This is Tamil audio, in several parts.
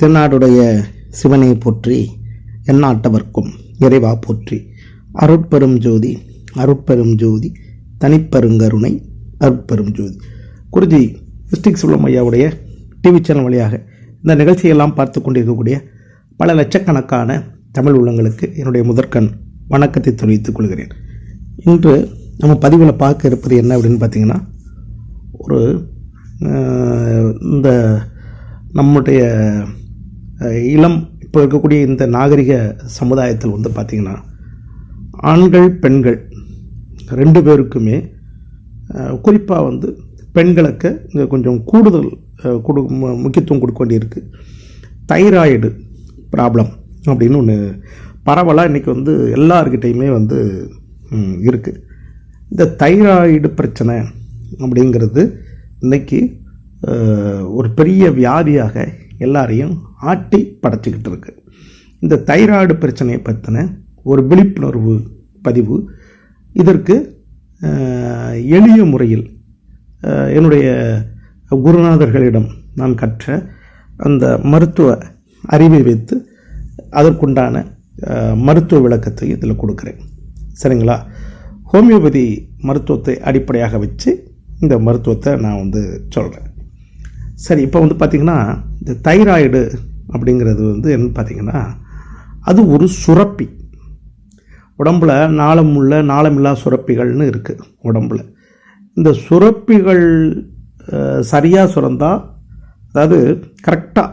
தென்னாடுடைய சிவனை போற்றி எந்நாட்டவர்க்கும் இறைவா போற்றி. அருட்பெரும் ஜோதி அருட்பெரும் ஜோதி தனிப்பெருங்கருணை அருட்பெரும் ஜோதி. குருஜி டிஸ்ட்ரிக் சுல்லம் ஐயாவுடைய டிவி சேனல் வழியாக இந்த நிகழ்ச்சியெல்லாம் பார்த்து கொண்டிருக்கக்கூடிய பல லட்சக்கணக்கான தமிழ் உள்ளங்களுக்கு என்னுடைய முதற்கண் வணக்கத்தை தெரிவித்துக் கொள்கிறேன். இன்று நம்ம பதிவில் பார்க்க இருப்பது என்ன அப்படின்னு பார்த்தீங்கன்னா ஒரு இந்த நம்முடைய இளம் இப்போ இருக்கக்கூடிய இந்த நாகரிக சமுதாயத்தில் வந்து பார்த்திங்கன்னா ஆண்கள் பெண்கள் ரெண்டு பேருக்குமே குறிப்பாக வந்து பெண்களுக்கு இங்கே கொஞ்சம் கூடுதல் கொடு மு- முக்கியத்துவம் கொடுக்க வேண்டியிருக்கு. தைராய்டு ப்ராப்ளம் அப்படின்னு ஒன்று பரவலாக இன்றைக்கி வந்து எல்லாருக்கிட்டையுமே வந்து இருக்குது இந்த தைராய்டு பிரச்சனை அப்படிங்கிறது இன்னைக்கு ஒரு பெரிய வியாதியாக எல்லாரையும் ஆட்டி படைச்சிக்கிட்டு இருக்கு. இந்த தைராய்டு பிரச்சனையை பற்றின ஒரு விழிப்புணர்வு பதிவு. இதற்கு எளிய முறையில் என்னுடைய குருநாதர்களிடம் நான் கற்ற அந்த மருத்துவ அறிவை வைத்து அதற்குண்டான மருத்துவ விளக்கத்தை இதில் கொடுக்குறேன். சரிங்களா? ஹோமியோபதி மருத்துவத்தை அடிப்படையாக வச்சு இந்த மருத்துவத்தை நான் வந்து சொல்கிறேன் சரி இப்போ வந்து பார்த்திங்கன்னா இந்த தைராய்டு அப்படிங்கிறது வந்து என்ன பார்த்தீங்கன்னா அது ஒரு சுரப்பி. உடம்புல நாளமுள்ள நாளமில்லா சுரப்பிகள்னு இருக்குது உடம்புல. இந்த சுரப்பிகள் சரியாக சுரந்தால் அதாவது கரெக்டாக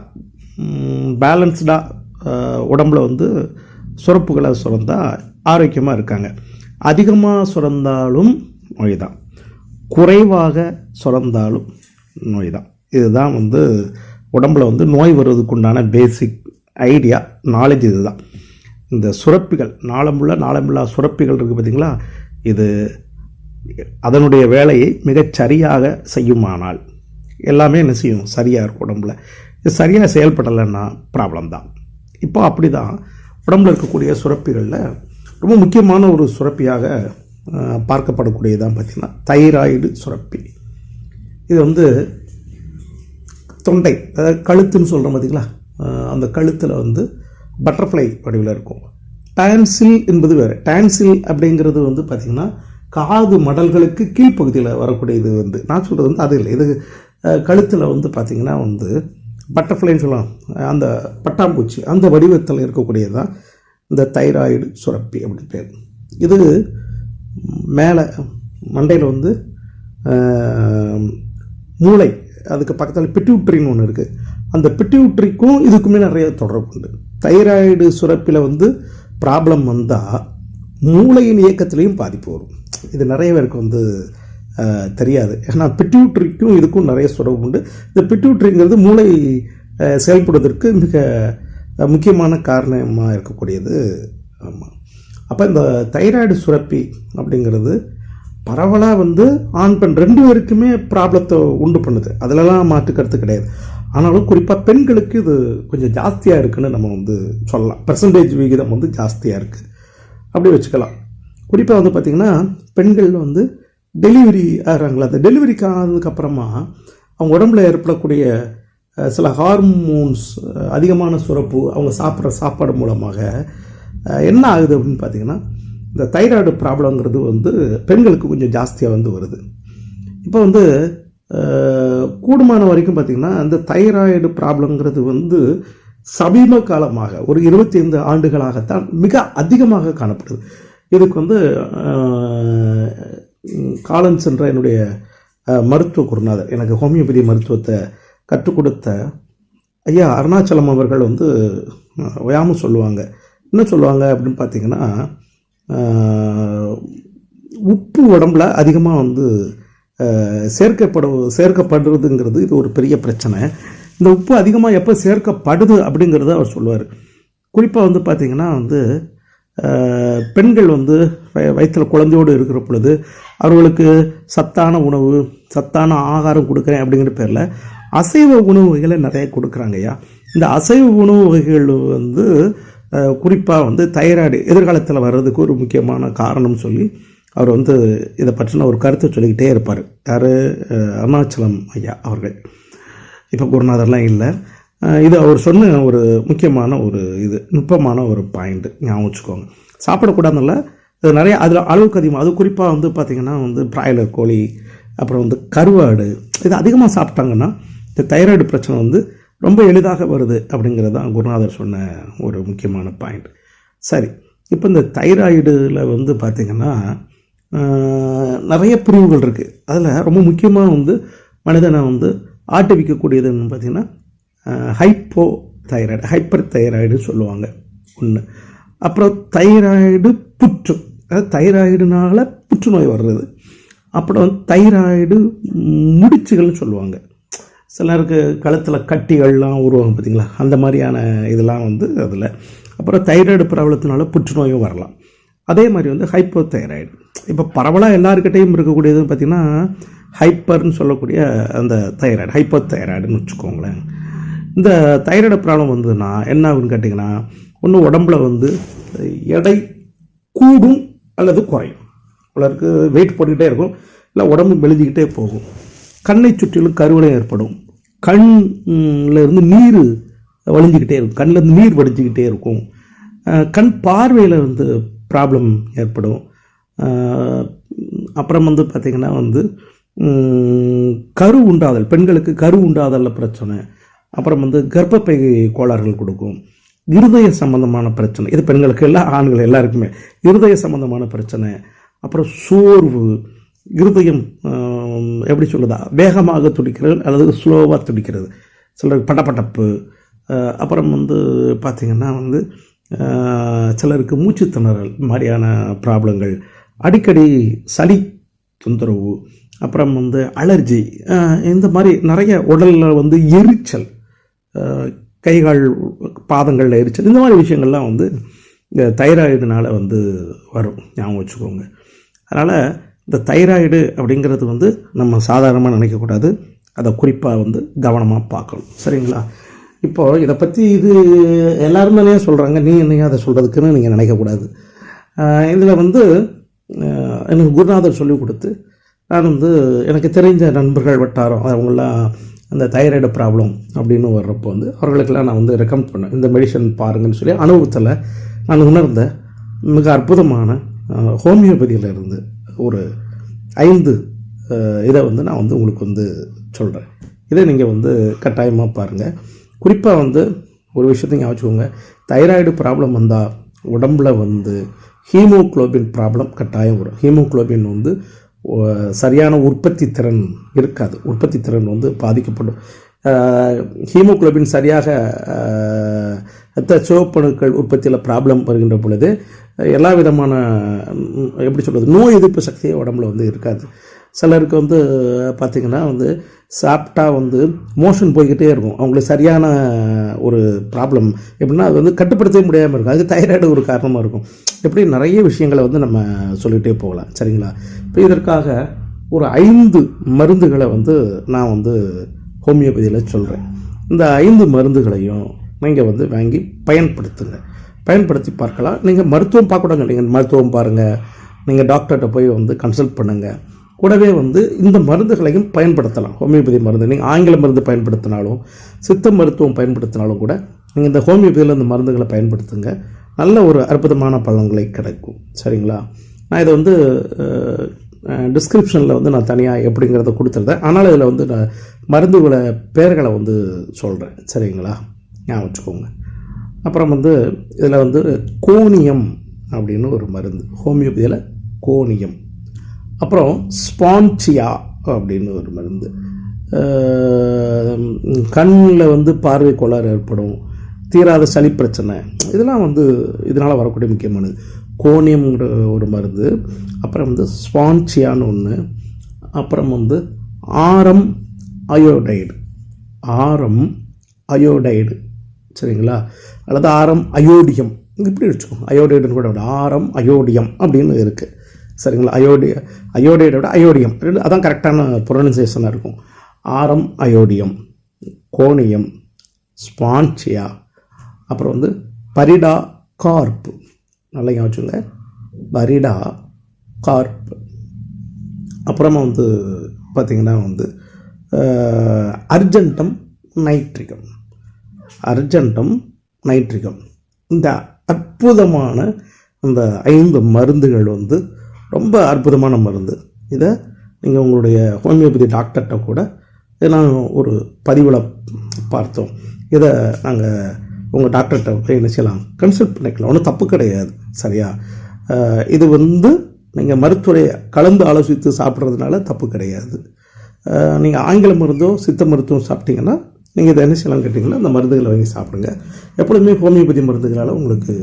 பேலன்ஸ்டாக உடம்புல வந்து சுரப்புகளை சுரந்தால் ஆரோக்கியமாக இருக்காங்க. அதிகமாக சுரந்தாலும் நோய் தான் குறைவாக சுரந்தாலும் நோய் தான் இதுதான் வந்து உடம்புல வந்து நோய் வருவதுக்குண்டான பேசிக் ஐடியா நாலேஜ் இதுதான். இந்த சுரப்பிகள் நாளமுள்ள நாளமில்லா சுரப்பிகள் இருக்குது பார்த்தீங்களா இது அதனுடைய வேலையை மிகச் சரியாக செய்யுமானால் எல்லாமே என்ன செய்யும்? சரியாக இருக்கும் உடம்புல. இது சரியாக செயல்படலைன்னா ப்ராப்ளம் தான். இப்போ அப்படி தான் உடம்புல இருக்கக்கூடிய சுரப்பிகளில் ரொம்ப முக்கியமான ஒரு சுரப்பியாக பார்க்கப்படக்கூடியதான் பார்த்திங்கன்னா தைராய்டு சுரப்பி. இது வந்து தொண்டை அதாவது கழுத்துன்னு சொல்கிறோம் பார்த்தீங்களா அந்த கழுத்தில் வந்து பட்டர்ஃப்ளை வடிவில் இருக்கும். டான்சில் என்பது வேறு. டான்சில் அப்படிங்கிறது வந்து பார்த்திங்கன்னா காது மடல்களுக்கு கீழ்ப்பகுதியில் வரக்கூடியது வந்து. நான் சொல்கிறது வந்து அது இல்லை. இது கழுத்தில் வந்து பார்த்திங்கன்னா வந்து பட்டர்ஃப்ளைன்னு சொல்லலாம். அந்த பட்டாம்பூச்சி அந்த வடிவத்தில் இருக்கக்கூடியது தான் இந்த தைராய்டு சுரப்பி அப்படின்னு பேர். இது மேலே மண்டையில் வந்து மூளை அதுக்கு பக்கத்தில் பிட்யூட்ரின்னு ஒன்று இருக்குது அந்த பிட்யூட்ரிக்கும் இதுக்குமே நிறைய தொடர்பு உண்டு. தைராய்டு சுரப்பில் வந்து ப்ராப்ளம் வந்தால் மூளையின் இயக்கத்துலேயும் பாதிப்பு வரும். இது நிறைய பேருக்கு வந்து தெரியாது. ஏன்னா பிட்யூட்ரிக்கும் இதுக்கும் நிறைய தொடர்பு உண்டு. இந்த பிட்யூட்ரிங்கிறது மூளை செயல்படுவதற்கு மிக முக்கியமான காரணமாக இருக்கக்கூடியது. ஆமாம் அப்போ இந்த தைராய்டு சுரப்பி அப்படிங்கிறது பரவலாக வந்து ஆண் பெண் ரெண்டு பேருக்குமே ப்ராப்ளத்தை உண்டு பண்ணுது. அதிலலாம் மாற்றுக்கிறது கிடையாது. ஆனாலும் குறிப்பாக பெண்களுக்கு இது கொஞ்சம் ஜாஸ்தியாக இருக்குன்னு நம்ம வந்து சொல்லலாம். பெர்சன்டேஜ் விகிதம் வந்து ஜாஸ்தியாக இருக்குது அப்படி வச்சுக்கலாம். குறிப்பாக வந்து பார்த்திங்கன்னா பெண்கள் வந்து டெலிவரி ஆகிறாங்களா? அந்த டெலிவரிக்கு ஆனதுக்கப்புறமா அவங்க உடம்புல ஏற்படக்கூடிய சில ஹார்மோன்ஸ் அதிகமான சுரப்பு அவங்க சாப்பிட்ற சாப்பாடு மூலமாக என்ன ஆகுது அப்படின்னு பார்த்தீங்கன்னா இந்த தைராய்டு ப்ராப்ளங்கிறது வந்து பெண்களுக்கு கொஞ்சம் ஜாஸ்தியாக வந்து வருது. இப்போ வந்து கூடுமான வரைக்கும் பார்த்திங்கன்னா அந்த தைராய்டு ப்ராப்ளங்கிறது வந்து சமீப காலமாக ஒரு இருபத்தி ஐந்து ஆண்டுகளாகத்தான் மிக அதிகமாக காணப்படுது. இதுக்கு வந்து காலன்ஸ் என்ற என்னுடைய மருத்துவ குருநாதர் எனக்கு ஹோமியோபதி மருத்துவத்தை கற்றுக் கொடுத்த ஐயா அருணாச்சலம் அவர்கள் வந்து அஹ், சொல்லுவாங்க. என்ன சொல்லுவாங்க அப்படின்னு பார்த்தீங்கன்னா உப்பு உடம்புல அதிகமாக வந்து சேர்க்கப்படு சேர்க்கப்படுறதுங்கிறது இது ஒரு பெரிய பிரச்சனை. இந்த உப்பு அதிகமாக எப்போ சேர்க்கப்படுது அப்படிங்கிறத அவர் சொல்லுவார். குறிப்பாக வந்து பார்த்திங்கன்னா வந்து பெண்கள் வந்து வயிற்றில் குழந்தையோடு இருக்கிற பொழுது அவர்களுக்கு சத்தான உணவு சத்தான ஆகாரம் கொடுக்குறேன் அப்படிங்கிற பேரில் அசைவ உணவு வகைகளை நிறைய கொடுக்குறாங்க ஐயா இந்த அசைவ உணவு வகைகள் வந்து குறிப்பாக வந்து தைராய்டு எதிர்காலத்தில் வர்றதுக்கு ஒரு முக்கியமான காரணம் சொல்லி அவர் வந்து இதை பற்றின ஒரு கருத்தை சொல்லிக்கிட்டே இருப்பார். யார்? அருணாச்சலம் ஐயா அவர்கள். இப்போ குருநாதர்லாம் இல்லை. இது அவர் சொன்ன ஒரு முக்கியமான ஒரு இது நுட்பமான ஒரு பாயிண்ட்டு ஞாபகம் வச்சுக்கோங்க. சாப்பிடக்கூடாதுனால இது நிறைய அதில் அளவுக்கு அதிகமாக அது குறிப்பாக வந்து பார்த்திங்கன்னா வந்து பிராய்லர் கோழி அப்புறம் வந்து கருவாடு இது அதிகமாக சாப்பிட்டாங்கன்னா இந்த தைராய்டு பிரச்சனை வந்து ரொம்ப எளிதாக வருது அப்படிங்கிறது தான் குருநாதர் சொன்ன ஒரு முக்கியமான பாயிண்ட் சரி இப்போ இந்த தைராய்டில் வந்து பார்த்திங்கன்னா நிறைய பிரிவுகள் இருக்குது அதில் ரொம்ப முக்கியமாக வந்து மனிதனை வந்து ஆட்டுவிக்கக்கூடியதுன்னு பார்த்திங்கன்னா ஹைப்போ தைராய்டு ஹைப்பர் தைராய்டுன்னு சொல்லுவாங்க. ஒன்று அப்புறம் தைராய்டு புற்று. அதாவது தைராய்டுனால புற்றுநோய் வர்றது. அப்புறம் தைராய்டு முடிச்சுகள்னு சொல்லுவாங்க. சிலருக்கு கழுத்தில் கட்டிகள்லாம் உருவாகும் பார்த்தீங்களா அந்த மாதிரியான இதெல்லாம் வந்து அதில். அப்புறம் தைராய்டு பிரபலத்தினால புற்றுநோயும் வரலாம். அதே மாதிரி வந்து ஹைப்போ தைராய்டு இப்போ பரவலாக எல்லாருக்கிட்டையும் இருக்கக்கூடியது பார்த்திங்கன்னா ஹைப்பர்னு சொல்லக்கூடிய அந்த தைராய்டு ஹைப்போ தைராய்டுன்னு வச்சுக்கோங்களேன். இந்த தைராய்டு ப்ராப்ளம் வந்ததுன்னா என்ன ஆகுன்னு கேட்டிங்கன்னா ஒன்று உடம்புல வந்து எடை கூடும் அல்லது குறையும். சிலருக்கு வெயிட் போட்டுக்கிட்டே இருக்கும். இல்லை உடம்பு மெழுதிக்கிட்டே போகும். கண்ணை சுற்றிலும் கருவளையம் ஏற்படும். கண்ணில் இருந்து நீர் வழிஞ்சிக்கிட்டே இருக்கும். கண்ணில் இருந்து நீர் வடிஞ்சிக்கிட்டே இருக்கும். கண் பார்வையில் வந்து ப்ராப்ளம் ஏற்படும். அப்புறம் வந்து பார்த்திங்கன்னா வந்து கரு உண்டாதல். பெண்களுக்கு கரு உண்டாதலில் பிரச்சனை. அப்புறம் வந்து கர்ப்பப்பை கோளாறுகள் கொடுக்கும். இருதய சம்பந்தமான பிரச்சனை. இது பெண்களுக்கு எல்லாம் ஆண்கள் எல்லாருக்குமே. இருதய சம்பந்தமான பிரச்சனை. அப்புறம் சோர்வு. இருதயம் எப்படி சொல்லுதா வேகமாக துடிக்கிறது அல்லது ஸ்லோவாக துடிக்கிறது. சிலருக்கு படப்படப்பு அப்புறம் வந்து பார்த்திங்கன்னா வந்து சிலருக்கு மூச்சு திணறல் மாதிரியான ப்ராப்ளங்கள் அடிக்கடி சளி தொந்தரவு அப்புறம் வந்து அலர்ஜி இந்த மாதிரி நிறைய உடலில் வந்து எரிச்சல் கைகால் பாதங்களில் எரிச்சல் இந்த மாதிரி விஷயங்கள்லாம் வந்து இந்த தைராய்டுனால் வந்து வரும். ஞாபகம் வச்சுக்கோங்க. அதனால் இந்த தைராய்டு அப்படிங்கிறது வந்து நம்ம சாதாரணமாக நினைக்கக்கூடாது. அதை குறிப்பாக வந்து கவனமாக பார்க்கணும். சரிங்களா? இப்போது இதை பற்றி இது எல்லாரும் தானே சொல்கிறாங்க நீ என்னையா அதை சொல்கிறதுக்குன்னு நீங்கள் நினைக்கக்கூடாது. இதில் வந்து எனக்கு குருநாதர் சொல்லிக் கொடுத்து நான் வந்து எனக்கு தெரிஞ்ச நண்பர்கள் வட்டாரம் அவங்களாம் அந்த தைராய்டு ப்ராப்ளம் அப்படின்னு வர்றப்போ வந்து அவர்களுக்கெல்லாம் நான் வந்து ரெக்கமெண்ட் பண்ணேன். இந்த மெடிசன் பாருங்கன்னு சொல்லி அனுபவத்தில் நான் உணர்ந்த மிக அற்புதமான ஹோமியோபதியில் இருந்து ஒரு ஐந்து இதை வந்து நான் வந்து உங்களுக்கு வந்து சொல்கிறேன் இதை நீங்கள் வந்து கட்டாயமாக பாருங்கள் குறிப்பாக வந்து ஒரு விஷயத்தை ஞாபகம் தைராய்டு ப்ராப்ளம் வந்தால் உடம்புல வந்து ஹீமோகுளோபின் ப்ராப்ளம் கட்டாயம் வரும். ஹீமோகுளோபின் வந்து சரியான உற்பத்தி திறன் இருக்காது. உற்பத்தி திறன் வந்து பாதிக்கப்படும். ஹீமோகுளோபின் சரியாக அஹ், இரத்த சிவப்பணுக்கள் உற்பத்தியில் ப்ராப்ளம் வருகின்ற பொழுது எல்லா விதமான எப்படி சொல்கிறது நோய் எதிர்ப்பு சக்தியே உடம்புல வந்து இருக்காது. சிலருக்கு வந்து பார்த்திங்கன்னா வந்து சாப்பிட்டா வந்து மோஷன் போய்கிட்டே இருக்கும். அவங்களுக்கு சரியான ஒரு ப்ராப்ளம் எப்படின்னா அது வந்து கட்டுப்படுத்தவே முடியாமல் இருக்கும். அதுக்கு தைராய்டு ஒரு காரணமாக இருக்கும். இப்படி நிறைய விஷயங்களை வந்து நம்ம சொல்லிகிட்டே போகலாம். சரிங்களா? இப்போ இதற்காக ஒரு ஐந்து மருந்துகளை வந்து நான் வந்து ஹோமியோபதியில் சொல்கிறேன் இந்த ஐந்து மருந்துகளையும் நீங்கள் வந்து வாங்கி பயன்படுத்துங்க. பயன்படுத்தி பார்க்கலாம். நீங்கள் மருத்துவம் பார்க்கக்கூடாது நீங்கள் மருத்துவம் பாருங்கள் நீங்கள் டாக்டர்கிட்ட போய் வந்து கன்சல்ட் பண்ணுங்கள் கூடவே வந்து இந்த மருந்துகளையும் பயன்படுத்தலாம். ஹோமியோபதி மருந்து. நீங்கள் ஆங்கில மருந்து பயன்படுத்தினாலும் சித்த மருத்துவம் பயன்படுத்தினாலும் கூட நீங்கள் இந்த ஹோமியோபதியில் இந்த மருந்துகளை பயன்படுத்துங்க. நல்ல ஒரு அற்புதமான பலன்களை கிடைக்கும். சரிங்களா? நான் இதை வந்து டிஸ்கிரிப்ஷனில் வந்து நான் தனியாக எப்படிங்கிறத கொடுத்துருந்தேன். ஆனால் இதில் வந்து நான் மருந்துகளை பேர்களை வந்து சொல்கிறேன் சரிங்களா? ஞாபகம் வச்சுக்கோங்க. அப்புறம் வந்து இதில் வந்து கோனியம் அப்படின்னு ஒரு மருந்து. ஹோமியோபதியில் கோனியம். அப்புறம் ஸ்பான்சியா அப்படின்னு ஒரு மருந்து. கண்ணில் வந்து பார்வை கோளாறு ஏற்படும். தீராத சளி பிரச்சனை. இதெல்லாம் வந்து இதனால் வரக்கூடிய முக்கியமானது. கோனியம்ங்கிற ஒரு மருந்து. அப்புறம் வந்து ஸ்பான்சியான்னு ஒன்று அப்புறம் வந்து ஆரம் அயோடைடு. ஆரம் அயோடைடு. சரிங்களா? அல்லது ஆரம் அயோடியம். இப்படி வச்சுக்கோங்க. அயோடைடுன்னு கூட விட ஆரம் அயோடியம் அப்படின்னு இருக்குது சரிங்களா? அயோடி அயோடைடை விட அயோடியம். அதான் கரெக்டான ப்ரொனன்சியேஷனாக இருக்கும். ஆரம் அயோடியம் கோணியம் ஸ்பான்சியா அப்புறம் வந்து பரிடா கார்ப் நல்லா வச்சுங்க பரிடா கார்ப் அப்புறமா வந்து பார்த்திங்கன்னா வந்து அர்ஜென்டம் நைட்ரிகம். Argentum nitricum. இந்த அற்புதமான அந்த ஐந்து மருந்துகள் வந்து ரொம்ப அற்புதமான மருந்து. இதை நீங்கள் உங்களுடைய ஹோமியோபதி டாக்டர்கிட்ட கூட நாங்கள் ஒரு பதிவில் பார்த்தோம். இதை நாங்கள் உங்கள் டாக்டர்கிட்ட போய் என்ன செய்யலாம் கன்சல்ட் பண்ணிக்கலாம். ஒன்றும் தப்பு கிடையாது. சரியா? இது வந்து நீங்கள் மருத்துவரை கலந்து ஆலோசித்து சாப்பிட்றதுனால தப்பு கிடையாது. நீங்கள் ஆங்கில மருந்தோ சித்த மருத்துவம் சாப்பிட்டீங்கன்னா நீங்கள் இதை என்ன செய்யலாம் கேட்டிங்கன்னா அந்த மருந்துகளை வாங்கி சாப்பிடுங்க. எப்பொழுதுமே ஹோமியோபதி மருந்துகளால் உங்களுக்கு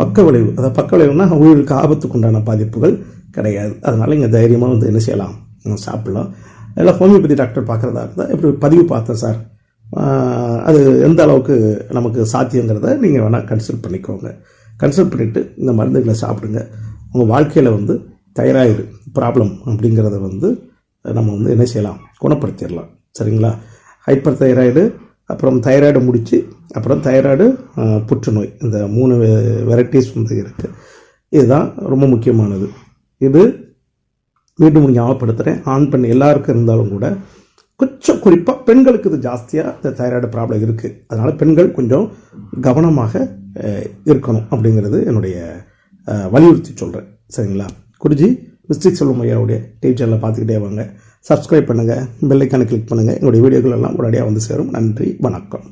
பக்க விளைவு அதாவது பக்க விளைவுனா உயிருக்கு ஆபத்துக்கு உண்டான பாதிப்புகள் கிடையாது. அதனால் இங்கே தைரியமாக வந்து என்ன செய்யலாம்? உம், சாப்பிடலாம். இல்லை ஹோமியோபதி டாக்டர் பார்க்குறதா இருந்தால் இப்படி பதிவு பார்த்தேன் சார். அது எந்த அளவுக்கு நமக்கு சாத்தியங்கிறத நீங்கள் வேணால் கன்சல்ட் பண்ணிக்கோங்க. கன்சல்ட் பண்ணிவிட்டு இந்த மருந்துகளை சாப்பிடுங்க. உங்கள் வாழ்க்கையில் வந்து தைராய்டு ப்ராப்ளம் அப்படிங்கிறத வந்து நம்ம வந்து என்ன செய்யலாம்? குணப்படுத்திடலாம். சரிங்களா? ஹைப்பர் தைராய்டு அப்புறம் தைராய்டு முடித்து அப்புறம் தைராய்டு புற்றுநோய். இந்த மூணு வெரைட்டிஸ் வந்து இருக்குது இதுதான் ரொம்ப முக்கியமானது. இது மீண்டும் ஞாபகப்படுத்துகிறேன் ஆண் பெண் எல்லாருக்கும் இருந்தாலும் கூட கொஞ்சம் குறிப்பாக பெண்களுக்கு இது ஜாஸ்தியாக இந்த தைராய்டு ப்ராப்ளம் இருக்குது அதனால் பெண்கள் கொஞ்சம் கவனமாக இருக்கணும் அப்படிங்கிறது என்னுடைய வலியுறுத்தி சொல்கிறேன் சரிங்களா? குருஜி மிஸ்டிக் செல்வம் ஐயாவுடைய டிவி பார்த்துக்கிட்டே வாங்க. சப்ஸ்கிரைப் பண்ணுங்கள் பெல்லைக்கான கிளிக் பண்ணுங்கள் எங்களுடைய வீடியோக்கள் எல்லாம் உடனடியாக வந்து சேரும். நன்றி. வணக்கம்.